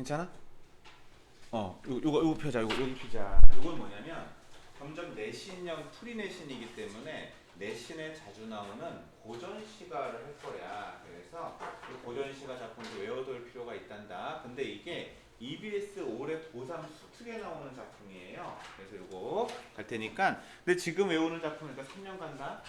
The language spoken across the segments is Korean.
괜찮아? 어, 요, 요거 요거 펴자. 요거 여기 펴자. 요건 뭐냐면 점점 내신형 풀이 내신이기 때문에 내신에 자주 나오는 고전 시가를 할 거야. 그래서 이 고전 시가 작품도 외워둘 필요가 있단다. 근데 이게 EBS 올해 고3 수특에 나오는 작품이에요. 그래서 요거 갈 테니까. 근데 지금 외우는 작품이니까 3년 간다.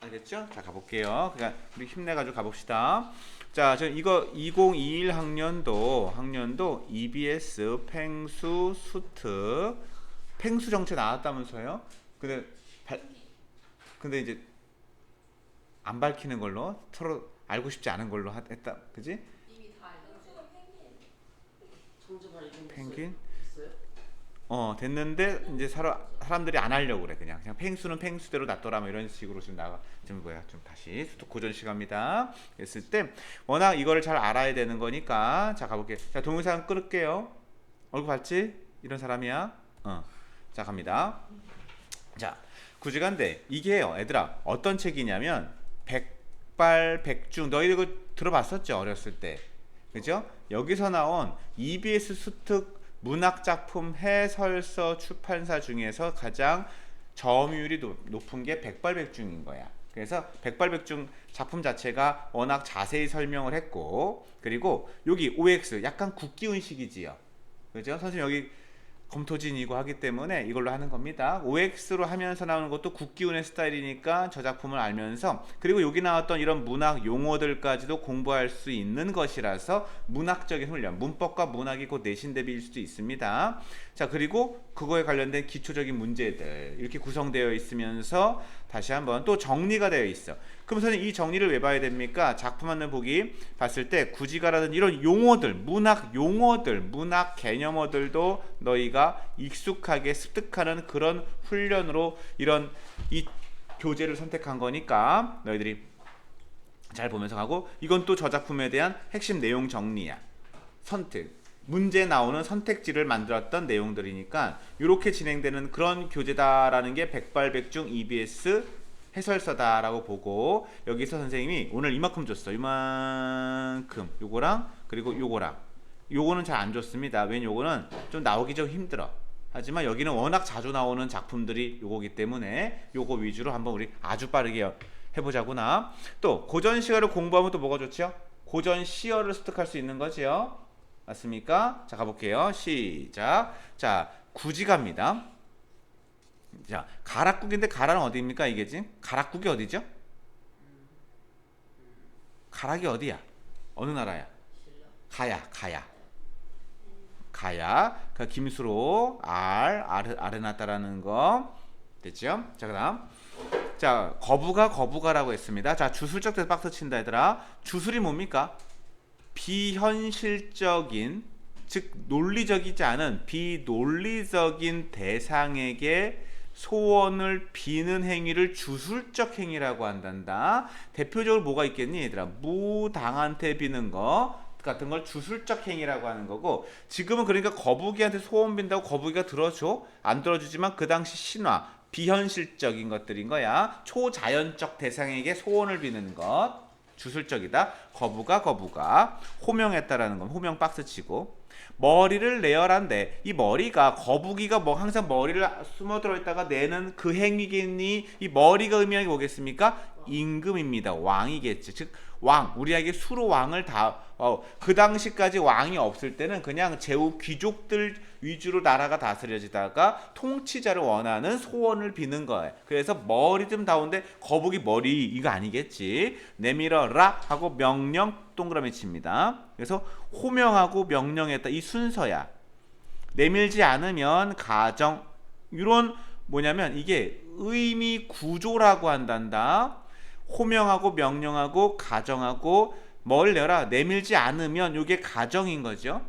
알겠죠? 자 가볼게요. 그냥 우리 힘내가지고 가봅시다. 자, 저 이거 2021 학년도 학년도 EBS 팽수 수트 팽수 정체 나왔다면서요? 근데 발, 근데 이제 안 밝히는 걸로 서로 알고 싶지 않은 걸로 하- 했다, 그지? 펭귄? 어 됐는데 이제 사람 사람들이 안 하려고 그래 그냥 그냥 팽수는 팽수대로 놔둬라 뭐 이런 식으로 지금 나가 좀 뭐야 좀 다시 수도 고전 시간입니다. 했을 때 워낙 이거를 잘 알아야 되는 거니까 자 가볼게. 자 동영상 끊을게요. 얼굴 봤지? 이런 사람이야. 어. 자 갑니다. 자 구지간데 이게요 얘들아 어떤 책이냐면 백발 백중 너희들 이거 들어봤었죠 어렸을 때 그죠? 여기서 나온 EBS 수특 문학 작품 해설서 출판사 중에서 가장 점유율이 높- 높은 게 백발백중인 거야. 그래서 백발백중 작품 자체가 워낙 자세히 설명을 했고 그리고 여기 OX 약간 국기운식이지요. 그죠? 선생님 여기 검토진이고 하기 때문에 이걸로 하는 겁니다. OX로 하면서 나오는 것도 국기운의 스타일이니까 저 작품을 알면서 그리고 여기 나왔던 이런 문학 용어들까지도 공부할 수 있는 것이라서 문학적인 훈련, 문법과 문학이 곧 내신 대비일 수도 있습니다. 자 그리고 그거에 관련된 기초적인 문제들 이렇게 구성되어 있으면서 다시 한번 또 정리가 되어 있어. 그럼 선생님 이 정리를 왜 봐야 됩니까? 작품 하나 보기 봤을 때 구지가라든 이런 용어들, 문학 용어들, 문학 개념어들도 너희가 익숙하게 습득하는 그런 훈련으로 이런 이 교재를 선택한 거니까 너희들이 잘 보면서 가고 이건 또 저 작품에 대한 핵심 내용 정리야. 선택. 문제 나오는 선택지를 만들었던 내용들이니까 이렇게 진행되는 그런 교재다라는 게 백발백중 EBS 해설서다라고 보고 여기서 선생님이 오늘 이만큼 줬어. 이만큼 요거랑 그리고 요거랑 요거는 잘 안 줬습니다. 왜냐 요거는 좀 나오기 좀 힘들어. 하지만 여기는 워낙 자주 나오는 작품들이 요거기 때문에 요거 위주로 한번 우리 아주 빠르게 해보자구나. 또 고전 시어를 공부하면 또 뭐가 좋죠? 고전 시어를 습득할 수 있는 거지요. 맞습니까? 자 가볼게요. 시작. 자 구지갑니다. 자 가락국인데 가락은 어디입니까 이게 지금? 가락국이 어디죠? 가락이 어디야? 어느 나라야? 가야 가야 가야 그 김수로 알 아르 아르나타라는 거 됐죠? 자 그다음 자 거부가 거부가라고 했습니다. 자 주술적 대서 박스 친다 얘들아 주술이 뭡니까? 비현실적인 즉 논리적이지 않은 비논리적인 대상에게 소원을 비는 행위를 주술적 행위라고 한단다. 대표적으로 뭐가 있겠니 얘들아? 무당한테 비는 거 같은 걸 주술적 행위라고 하는 거고 지금은 그러니까 거북이한테 소원 빈다고 거북이가 들어줘 안 들어주지만 그 당시 신화 비현실적인 것들인 거야 초자연적 대상에게 소원을 비는 것 주술적이다. 거부가 거부가. 호명했다라는 건 호명 박스 치고. 머리를 내열한데 이 머리가 거북이가 뭐 항상 머리를 숨어 들어 있다가 내는 그 행위겠니 이 머리가 의미하는 게 뭐겠습니까? 임금입니다. 왕이겠지. 즉 왕. 우리에게 수로 왕을 다 어, 그 당시까지 왕이 없을 때는 그냥 제후 귀족들 위주로 나라가 다스려지다가 통치자를 원하는 소원을 비는 거예요. 그래서 머리 좀 다운데 거북이 머리 이거 아니겠지. 내밀어라 하고 명령 동그라미 칩니다. 그래서 호명하고 명령했다 이 순서야. 내밀지 않으면 가정 이런 뭐냐면 이게 의미 구조라고 한단다. 호명하고 명령하고 가정하고 뭘 내라 내밀지 않으면 이게 가정인 거죠.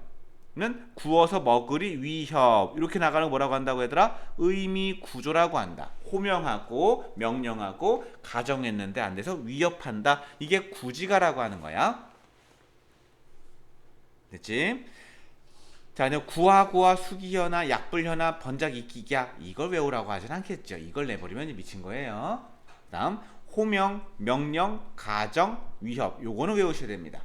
는 구워서 먹으리 위협. 이렇게 나가는 거 뭐라고 한다고 얘들아? 의미 구조라고 한다. 호명하고 명령하고 가정했는데 안 돼서 위협한다. 이게 구지가라고 하는 거야. 됐지? 자 이제 구하고와 수기현아 약불현아 번작이기야. 이걸 외우라고 하진 않겠죠. 이걸 내버리면 미친 거예요. 다음 호명 명령 가정 위협. 요거는 외우셔야 됩니다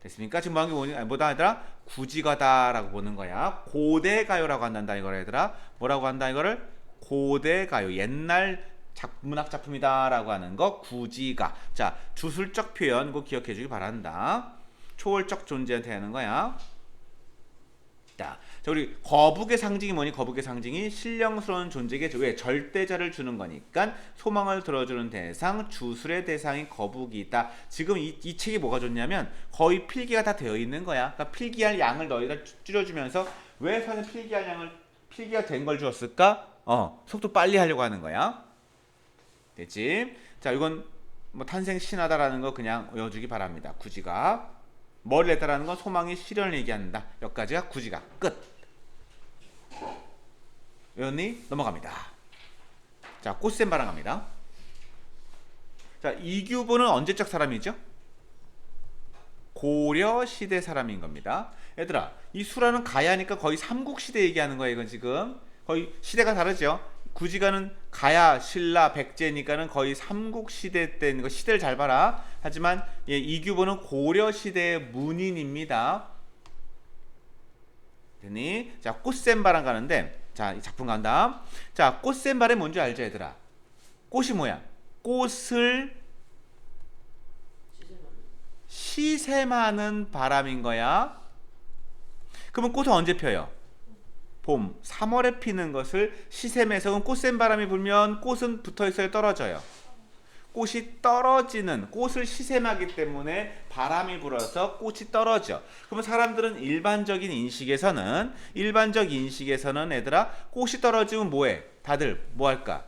됐습니까? 지금 뭐한 게? 아니, 뭐다 얘들아? 구지가다라고 보는 거야. 고대가요라고 한단다 이거를 얘들아. 뭐라고 한다 이거를? 고대가요. 옛날 작, 문학 작품이다라고 하는 거 구지가. 자, 주술적 표현 그거 기억해 주기 바란다. 초월적 존재한테 하는 거야. 자, 자 우리 거북의 상징이 뭐니? 거북의 상징이 신령스러운 존재에게 왜 절대자를 주는 거니까 소망을 들어주는 대상, 주술의 대상이 거북이다. 지금 이, 이 책이 뭐가 좋냐면 거의 필기가 다 되어 있는 거야. 그러니까 필기할 양을 너희가 줄- 줄여주면서 왜 선생 필기할 양을 필기가 된 걸 주었을까? 어, 속도 빨리 하려고 하는 거야. 됐지? 자, 이건 뭐 탄생 신하다라는 거 그냥 외워주기 바랍니다. 구지가 머리를 했다라는 건 소망의 실현을 얘기한다. 여기까지가 구지가 끝. 외웠니? 넘어갑니다. 자, 꽃샘 바람갑니다. 자, 이규보는 언제적 사람이죠? 고려 시대 사람인 겁니다. 얘들아, 이 수라는 가야니까 거의 삼국 시대 얘기하는 거예요. 이건 지금 거의 시대가 다르죠. 구지가는 가야, 신라, 백제니까는 거의 삼국 시대 때인 거 시대를 잘 봐라. 하지만 예, 이규보는 고려 시대의 문인입니다. 되니? 자, 꽃샘 바람 가는데 자, 이 작품 간다. 자, 꽃샘 바람이 뭔지 알죠, 얘들아? 꽃이 뭐야? 꽃을 시샘하는 바람인 거야. 그러면 꽃은 언제 펴요? 봄, 3월에 피는 것을 시샘해서 그럼 꽃샘 바람이 불면 꽃은 붙어 있어요, 떨어져요. 꽃이 떨어지는 꽃을 시샘하기 때문에 바람이 불어서 꽃이 떨어져. 그러면 사람들은 일반적인 인식에서는 일반적 인식에서는 얘들아 꽃이 떨어지면 뭐해? 다들 뭐 할까?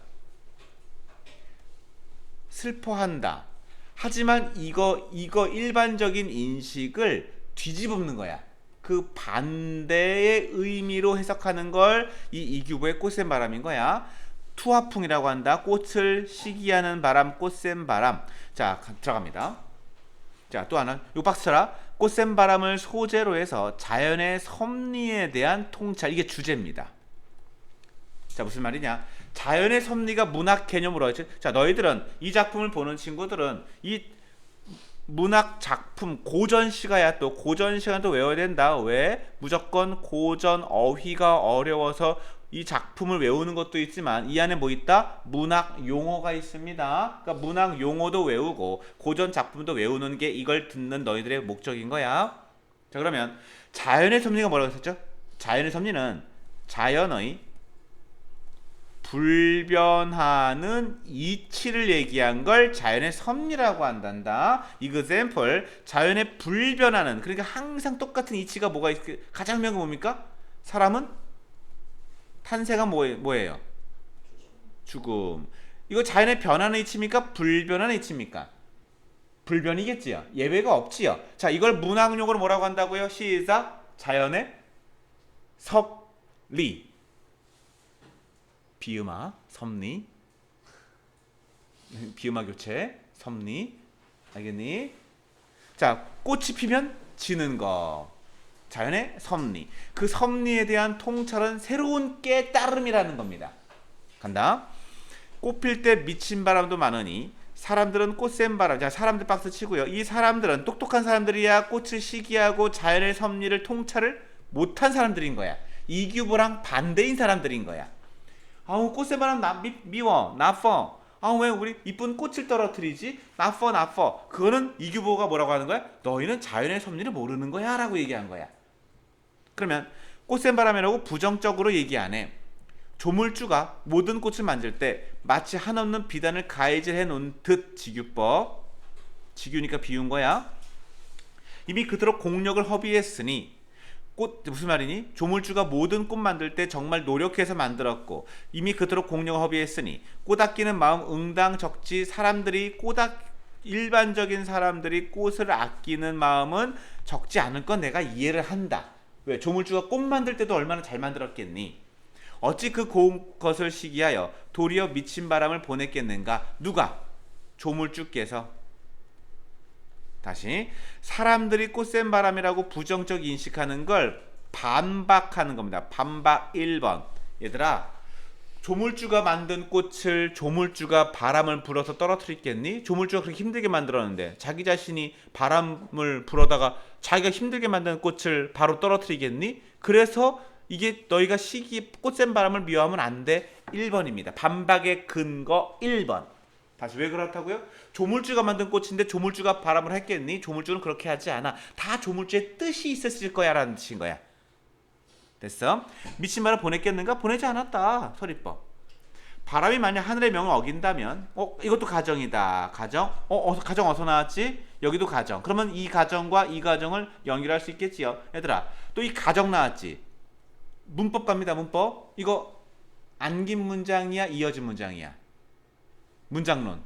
슬퍼한다. 하지만 이거 이거 일반적인 인식을 뒤집는 거야. 그 반대의 의미로 해석하는 걸 이 이규보의 꽃샘 바람인 거야. 투하풍이라고 한다. 꽃을 시기하는 바람, 꽃샘 바람. 자 가- 들어갑니다. 자 또 하나. 요 박스 쳐라. 꽃샘 바람을 소재로 해서 자연의 섭리에 대한 통찰 이게 주제입니다. 자 무슨 말이냐? 자연의 섭리가 문학 개념으로 하지. 자 너희들은 이 작품을 보는 친구들은 이 문학 작품 고전 시가야 또 고전 시간도 외워야 된다. 왜? 무조건 고전 어휘가 어려워서 이 작품을 외우는 것도 있지만 이 안에 뭐 있다? 문학 용어가 있습니다. 그러니까 문학 용어도 외우고 고전 작품도 외우는 게 이걸 듣는 너희들의 목적인 거야. 자 그러면 자연의 섭리가 뭐라고 했었죠? 자연의 섭리는 자연의 불변하는 이치를 얘기한 걸 자연의 섭리라고 한단다. example 자연의 불변하는 그러니까 항상 똑같은 이치가 뭐가 있, 가장 유명한 거 뭡니까? 사람은 탄생은 뭐예, 뭐예요? 죽음. 이거 자연의 변하는 이치입니까? 불변하는 이치입니까? 불변이겠지요. 예외가 없지요. 자, 이걸 문학용어로 뭐라고 한다고요? 시작. 자연의 섭리. 비음아 섭리. 비음아 교체 섭리. 알겠니? 자 꽃이 피면 지는 거. 자연의 섭리. 그 섭리에 대한 통찰은 새로운 깨달음이라는 겁니다. 간다. 꽃 필 때 미친 바람도 많으니 사람들은 꽃샘 바람 자 사람들 박스 치고요. 이 사람들은 똑똑한 사람들이야 꽃을 시기하고 자연의 섭리를 통찰을 못한 사람들인 거야. 이규보랑 반대인 사람들인 거야 아우 꽃샘바람 나 미, 미워 나퍼. 아우 왜 우리 이쁜 꽃을 떨어뜨리지? 나퍼 나퍼. 그거는 이규보가 뭐라고 하는 거야 너희는 자연의 섭리를 모르는 거야. 라고 얘기한 거야. 그러면 꽃샘 바람이라고 부정적으로 얘기 안 해. 조물주가 모든 꽃을 만들 때 마치 한없는 비단을 가해질해 놓은 듯 직유법. 직유니까 비운 거야. 이미 그토록 공력을 허비했으니 꽃 무슨 말이니? 조물주가 모든 꽃 만들 때 정말 노력해서 만들었고 이미 그토록 공력을 허비했으니 꽃 아끼는 마음 응당 적지 사람들이 꽃 아, 일반적인 사람들이 꽃을 아끼는 마음은 적지 않을 건 내가 이해를 한다. 왜? 조물주가 꽃 만들 때도 얼마나 잘 만들었겠니? 어찌 그 고운 것을 시기하여 도리어 미친 바람을 보냈겠는가? 누가? 조물주께서 다시 사람들이 꽃샘 바람이라고 부정적 인식하는 걸 반박하는 겁니다. 반박 1번. 얘들아, 조물주가 만든 꽃을 조물주가 바람을 불어서 떨어뜨리겠니? 조물주가 그렇게 힘들게 만들었는데 자기 자신이 바람을 불어다가 자기가 힘들게 만든 꽃을 바로 떨어뜨리겠니? 그래서 이게 너희가 시기 꽃샘 바람을 미워하면 안 돼. 1번입니다. 반박의 근거 1번. 다시 왜 그렇다고요? 조물주가 만든 꽃인데 조물주가 바람을 했겠니? 조물주는 그렇게 하지 않아. 다 조물주의 뜻이 있었을 거야 라는 뜻인 거야. 됐어? 미친 말을 보냈겠는가? 보내지 않았다. 서리법. 바람이 만약 하늘의 명을 어긴다면, 어 이것도 가정이다. 가정? 어, 어 가정 어디서 나왔지? 여기도 가정. 그러면 이 가정과 이 가정을 연결할 수 있겠지요. 얘들아, 또 이 가정 나왔지? 문법 갑니다. 문법. 이거 안긴 문장이야, 이어진 문장이야. 문장론.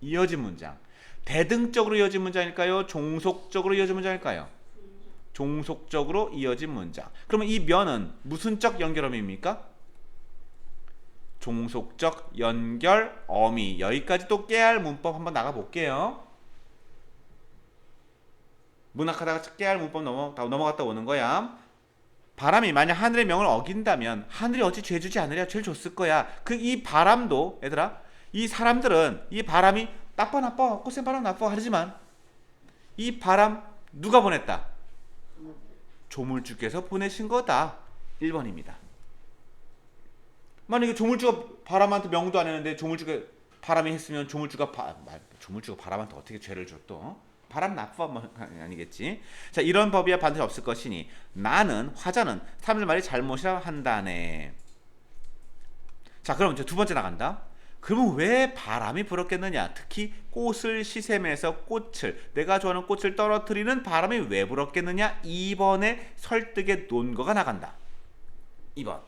이어진 문장. 대등적으로 이어진 문장일까요? 종속적으로 이어진 문장일까요? 종속적으로 이어진 문장. 그러면 이 면은 무슨 적 연결어미입니까? 종속적 연결 어미. 여기까지 또 깨알 문법 한번 나가 볼게요. 문학하다가 깨알 문법 넘어 다 넘어갔다 오는 거야. 바람이 만약 하늘의 명을 어긴다면 하늘이 어찌 죄 주지 않으랴 죄를 줬을 거야. 그 이 바람도 얘들아 이 사람들은 이 바람이 나빠 나빠 꽃샘 바람 나빠 하지만 이 바람 누가 보냈다? 조물주께서 보내신 거다. 1번입니다. 만약에 조물주가 바람한테 명도 안 했는데 조물주가 바람이 했으면 조물주가 바, 말, 조물주가 바람한테 어떻게 죄를 줘 또? 바람 나빠 뭐 아니겠지. 자 이런 법이야 반드시 없을 것이니 나는 화자는 사람들 말이 잘못이라 한다네. 자 그럼 이제 두 번째 나간다. 그러면 왜 바람이 불었겠느냐? 특히 꽃을 시샘해서 꽃을 내가 좋아하는 꽃을 떨어뜨리는 바람이 왜 불었겠느냐? 2번의 설득의 논거가 나간다. 2번.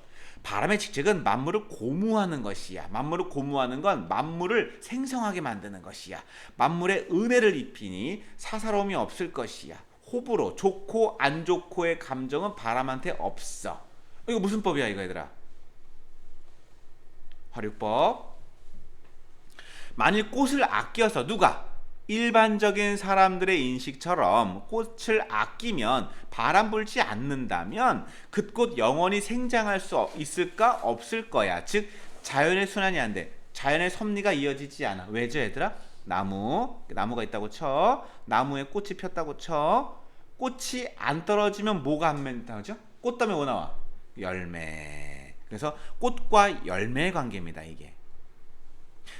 바람의 직책은 만물을 고무하는 것이야. 만물을 고무하는 건 만물을 생성하게 만드는 것이야. 만물에 은혜를 입히니 사사로움이 없을 것이야. 호불호, 좋고 안 좋고의 감정은 바람한테 없어. 이거 무슨 법이야, 이거 얘들아? 화류법. 만일 꽃을 아껴서 누가 일반적인 사람들의 인식처럼 꽃을 아끼면 바람 불지 않는다면 그꽃 영원히 생장할 수 있을까 없을 거야. 즉 자연의 순환이 안 돼. 자연의 섭리가 이어지지 않아. 왜죠, 얘들아? 나무 나무가 있다고 쳐. 나무에 꽃이 폈다고 쳐. 꽃이 안 떨어지면 뭐가 안 맺다죠? 꽃 다음에 뭐 나와? 열매. 그래서 꽃과 열매의 관계입니다, 이게.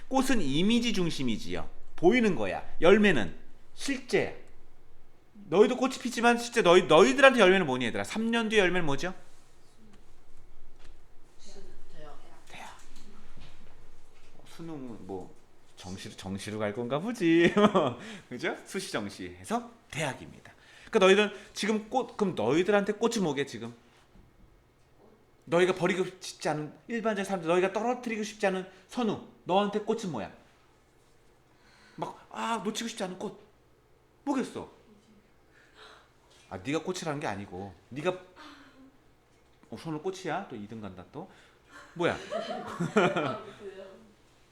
꽃은 이미지 중심이지요. 보이는 거야. 열매는 실제야. 너희도 꽃이 피지만 실제 너희 너희들한테 열매는 뭐니 얘들아? 3년 뒤에 열매는 뭐죠? 수능은 뭐 정시로 정시로 갈 건가 보지. 그죠? 수시 정시 해서 대학입니다. 그러니까 너희들 지금 꽃 그럼 너희들한테 꽃이 뭐게 지금? 너희가 버리고 싶지 않은 일반적인 사람들 너희가 떨어뜨리고 싶지 않은 선우 너한테 꽃은 뭐야? 막 아 놓치고 싶지 않은 꽃 뭐겠어? 아 네가 꽃이라는 게 아니고 네가 어, 선우 꽃이야 또 2등 간다 또 뭐야?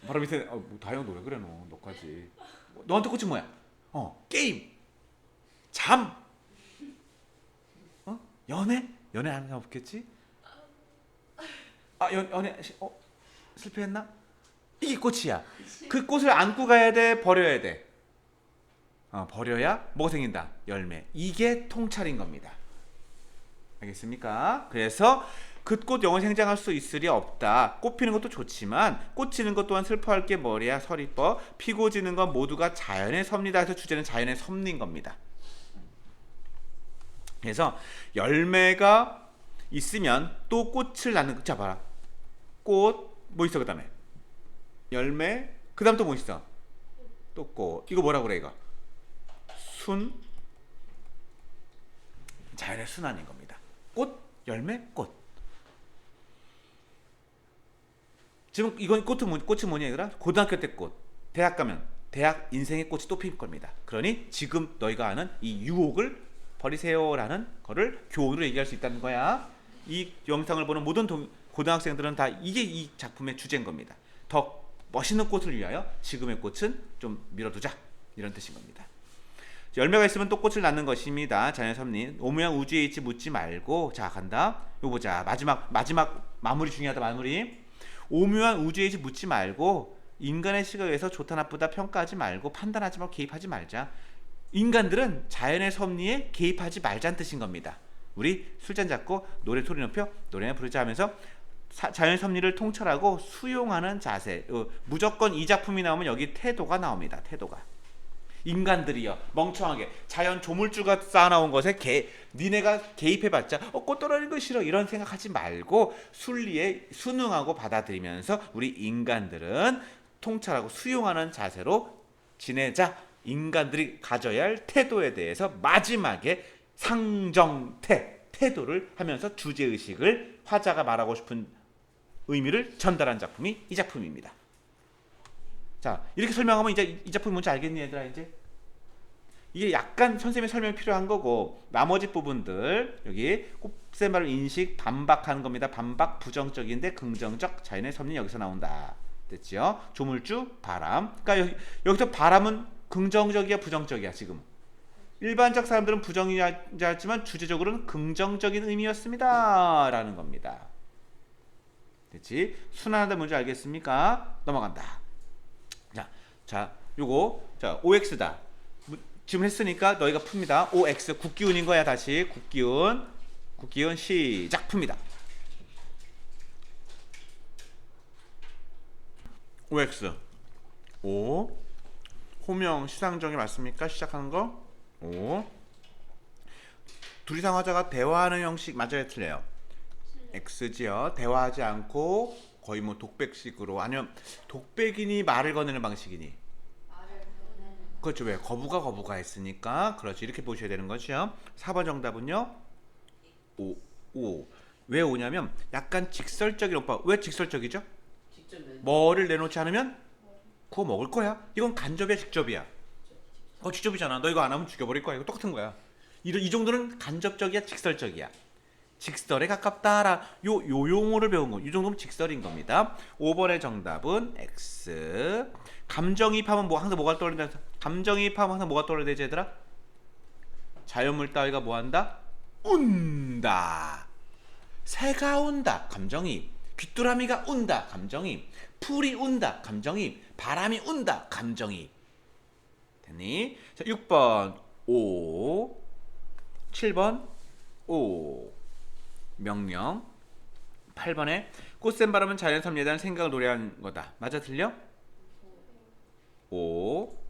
바로 밑에 어, 뭐 다영 노래 그래 너 너까지 너한테 꽃이 뭐야? 어 게임 잠 어? 연애? 연애 사람 없겠지? 아 연, 연애 시- 어 실패했나? 이게 꽃이야. 그 꽃을 안고 가야 돼, 버려야 돼. 어, 버려야 뭐가 생긴다? 열매. 이게 통찰인 겁니다. 알겠습니까? 그래서 그 꽃 영원 생장할 수 있으리 없다. 꽃 피는 것도 좋지만 꽃 지는 것 또한 슬퍼할 게 뭐랴 서리법 피고 지는 건 모두가 자연의 섭니다. 해서 주제는 자연의 섭리인 겁니다. 그래서 열매가 있으면 또 꽃을 낳는 자 봐라. 꽃 뭐 있어 그다음에 열매 그 다음 또 뭐 있어? 또 꽃. 이거 뭐라 그래 이거? 순 자연의 순환인 겁니다. 꽃, 열매, 꽃. 지금 이건 꽃은 뭐, 꽃이 뭐냐 얘들아? 고등학교 때 꽃. 대학 가면 대학 인생의 꽃이 또 피울 겁니다. 그러니 지금 너희가 아는 이 유혹을 버리세요라는 거를 교훈으로 얘기할 수 있다는 거야. 이 영상을 보는 모든 동- 고등학생들은 다 이게 이 작품의 주제인 겁니다. 더 멋있는 꽃을 위하여 지금의 꽃은 좀 밀어두자 이런 뜻인 겁니다. 열매가 있으면 또 꽃을 낳는 것입니다. 자연 섭리. 오묘한 우주의 이치 묻지 말고 자 간다. 요 보자. 마지막 마지막 마무리 중요하다 마무리. 오묘한 우주의 이치 묻지 말고 인간의 시각에서 좋다 나쁘다 평가하지 말고 판단하지 말고 개입하지 말자. 인간들은 자연의 섭리에 개입하지 말자는 뜻인 겁니다. 우리 술잔 잡고 노래 소리 높여 노래나 부르자 하면서 사- 자연 섭리를 통찰하고 수용하는 자세. 어, 무조건 이 작품이 나오면 여기 태도가 나옵니다. 태도가. 인간들이요 멍청하게 자연 조물주가 쌓아나온 것에 개 니네가 개입해봤자 어 꽃 떨어지는 거 싫어 이런 생각하지 말고 순리에 순응하고 받아들이면서 우리 인간들은 통찰하고 수용하는 자세로 지내자 인간들이 가져야 할 태도에 대해서 마지막에 상정태 태도를 하면서 주제 의식을 화자가 말하고 싶은 의미를 전달한 작품이 이 작품입니다. 자 이렇게 설명하면 이제 이- 이 작품이 뭔지 알겠니 얘들아 이제? 이게 약간 선생님의 설명이 필요한 거고 나머지 부분들 여기 곱셈말 인식 반박하는 겁니다. 반박 부정적인데 긍정적 자연의 섭리 여기서 나온다. 됐지요? 조물주 바람. 그러니까 여기, 여기서 바람은 긍정적이야 부정적이야 지금? 일반적 사람들은 부정이지만 주제적으로는 긍정적인 의미였습니다 라는 겁니다 됐지 순환하다 뭔지 알겠습니까 넘어간다 자, 자, 요거 자 OX다. 무- 지금 했으니까 너희가 풉니다. OX 국기운인 거야 다시 국기운 국기운 시작 풉니다. OX O 호명 시상정이 맞습니까? 시작하는 거 O 둘이상 화자가 대화하는 형식 맞아요 틀려요? X지요. 대화하지 않고 거의 뭐 독백식으로. 아니면 독백이니 말을 건네는 방식이니? 그렇죠. 왜? 거부가 거부가 했으니까. 그렇죠. 이렇게 보셔야 되는 거죠. 4번 정답은요? 5 5. 왜 오냐면 약간 직설적인 오빠. 왜 직설적이죠? 뭐를 내놓지 않으면 그거 먹을 거야. 이건 간접이야 직접이야? 어 직접이잖아. 너 이거 안 하면 죽여버릴 거야. 이거 똑같은 거야. 이, 이 정도는 간접적이야 직설적이야 직설에 가깝다라 요, 요 용어를 배운 거. 이 정도면 직설인 겁니다. 5번의 정답은 X. 감정이입하면 뭐 항상 뭐가 떠오른다? 감정이입하면 항상 뭐가 떠오르야 되지 얘들아? 자연물 따위가 뭐 한다? 운다. 새가 운다. 감정이입. 귀뚜라미가 운다. 감정이입. 풀이 운다. 감정이입. 바람이 운다. 감정이입. 됐니? 자, 6번 5 7번 5 명령 8번에 꽃샘 바람은 자연 섭리에 생각을 노래한 거다. 맞아 틀려? 5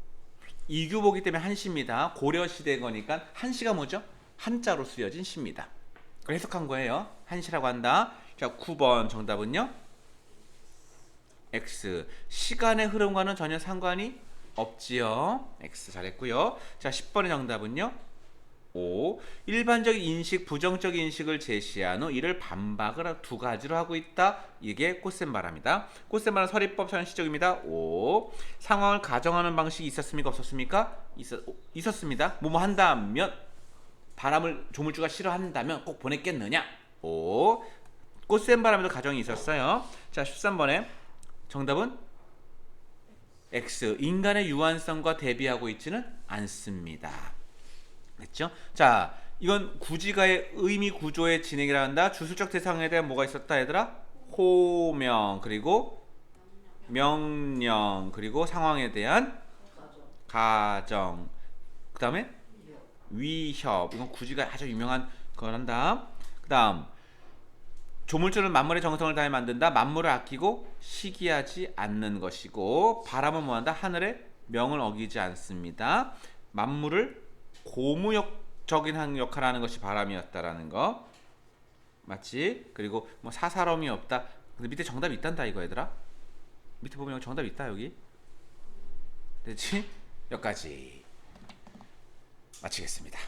이규보기 때문에 한시입니다. 고려 시대 거니까 한시가 뭐죠? 한자로 쓰여진 시입니다. 해석한 거예요. 한시라고 한다. 자, 9번 정답은요? X. 시간의 흐름과는 전혀 상관이 없지요. X 잘했고요. 자, 10번의 정답은요? 5. 일반적인 인식, 부정적 인식을 제시한 후 이를 반박을 두 가지로 하고 있다. 이게 꽃샘바람이다. 꽃샘바람 서리법 현시적입니다. 5. 상황을 가정하는 방식이 있었습니까? 없었습니까? 있었, 있었습니다. 뭐뭐 한다면 바람을 조물주가 싫어한다면 꼭 보냈겠느냐? 5. 꽃샘바람에도 가정이 있었어요. 자, 13번에 정답은 X. 인간의 유한성과 대비하고 있지는 않습니다. 됐죠? 자, 이건 구지가의 의미 구조의 진행이라 한다. 주술적 대상에 대한 뭐가 있었다, 얘들아? 호명 그리고 명령 그리고 상황에 대한 가정. 그 다음에 위협. 이건 구지가 아주 유명한 거란다. 그 다음 조물주는 만물의 정성을 다해 만든다. 만물을 아끼고 시기하지 않는 것이고 바람은 뭐한다? 하늘의 명을 어기지 않습니다. 만물을 고무역적인 한 역할을 하는 것이 바람이었다라는 거 맞지? 그리고 뭐 사사롬이 없다. 근데 밑에 정답이 있단다 이거 얘들아. 밑에 보면 여기 정답 있다 여기. 됐지? 여기까지 마치겠습니다.